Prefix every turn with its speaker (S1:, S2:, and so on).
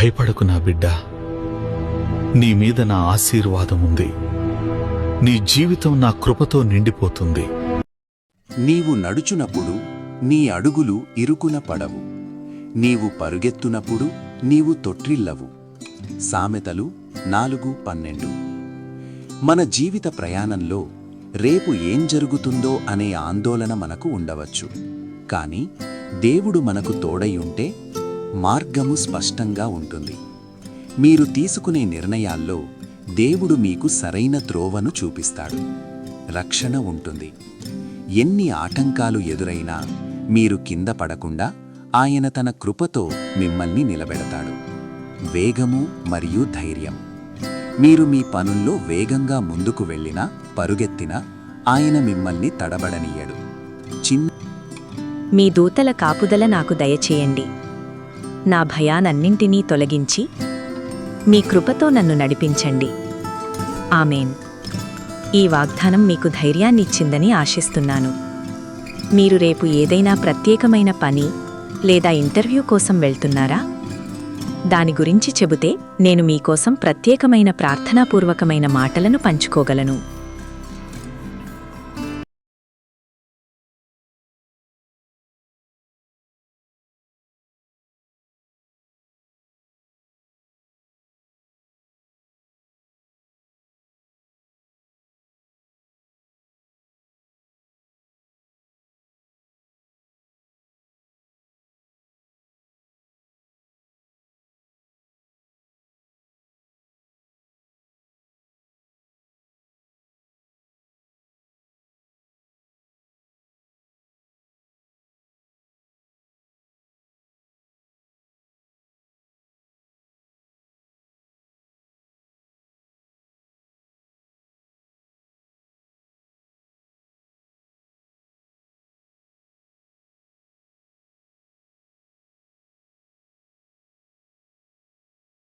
S1: భయపడకు నా బిడ్డ. నీ మీద నా ఆశీర్వాదం ఉంది. నీ జీవితం నా కృపతో నిండిపోతుంది.
S2: నీవు నడుచునప్పుడు నీ అడుగులు ఇరుకున పడవు. నీవు పరుగెత్తునప్పుడు నీవు తొట్రిల్లవు సామెతలు నాలుగు పన్నెండు. మన జీవిత ప్రయాణంలో రేపు ఏం జరుగుతుందో అనే ఆందోళన మనకు ఉండవచ్చు. కాని దేవుడు మనకు తోడై ఉంటే మార్గము స్పష్టంగా ఉంటుంది. మీరు తీసుకునే నిర్ణయాల్లో దేవుడు మీకు సరైన త్రోవను చూపిస్తాడు. రక్షణ ఉంటుంది. ఎన్ని ఆటంకాలు ఎదురైనా మీరు కింద పడకుండా ఆయన తన కృపతో మిమ్మల్ని నిలబెడతాడు. వేగము మరియు ధైర్యం. మీరు మీ పనుల్లో వేగంగా ముందుకు వెళ్ళినా పరుగెత్తినా ఆయన మిమ్మల్ని తడబడనీయడు. చిన్న
S3: మీ దూతల కాపుదల నాకు దయచేయండి. నా భయానన్నింటినీ తొలగించి మీ కృపతో నన్ను నడిపించండి. ఆమెన్. ఈ వాగ్దానం మీకు ధైర్యాన్నిచ్చిందని ఆశిస్తున్నాను. మీరు రేపు ఏదైనా ప్రత్యేకమైన పని లేదా ఇంటర్వ్యూ కోసం వెళ్తున్నారా? దాని గురించి చెబితే నేను మీకోసం ప్రత్యేకమైన ప్రార్థనాపూర్వకమైన మాటలను పంచుకోగలను.